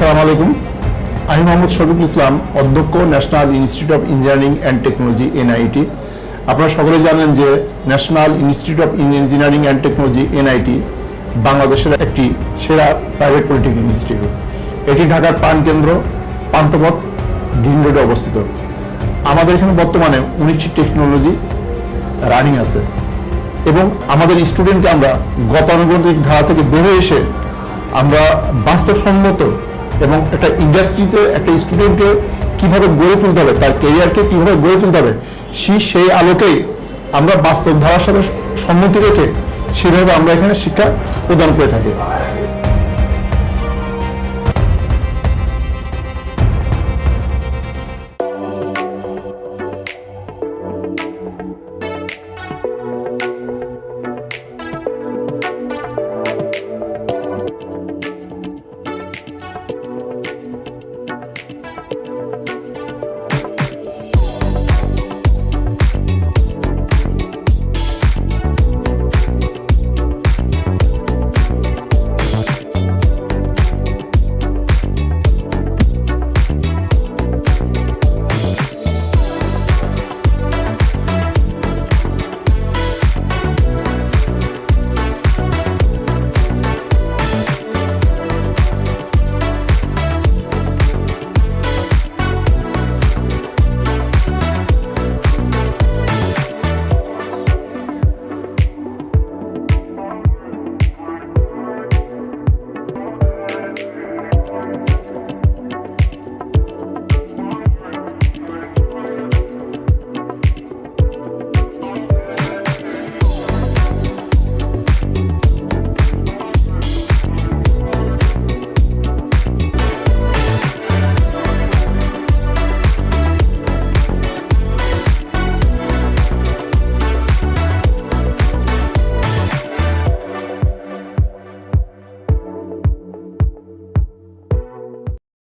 আসসালামু আলাইকুম। আমি মোহাম্মদ শফিকুল ইসলাম, অধ্যক্ষ national institute of engineering and technology NIT আপনারা সকলে জানেন যে national institute of engineering and technology NIT বাংলাদেশের একটি সেরা প্রাইভেট পলিটেকনিক ইনস্টিটিউট এটি ঢাকার প্রাণকেন্দ্র পান্থপথ, গ্রিন রোডে অবস্থিত। আমাদের এখানে বর্তমানে উনিশটি টেকনোলজি রানিং আছে। এবং আমাদের স্টুডেন্টকে আমরা গতানুগতিক ধারা থেকে বেরিয়ে এসে আমরা বাস্তবসম্মত এবং একটা ইন্ডাস্ট্রিতে একটা স্টুডেন্টকে কীভাবে গড়ে তুলতে হবে, তার কেরিয়ারকে কীভাবে গড়ে তুলতে হবে সেই সেই আলোকেই আমরা বাস্তব ধারার সাথে সম্মতি রেখে সেভাবে আমরা এখানে শিক্ষা প্রদান করে থাকি।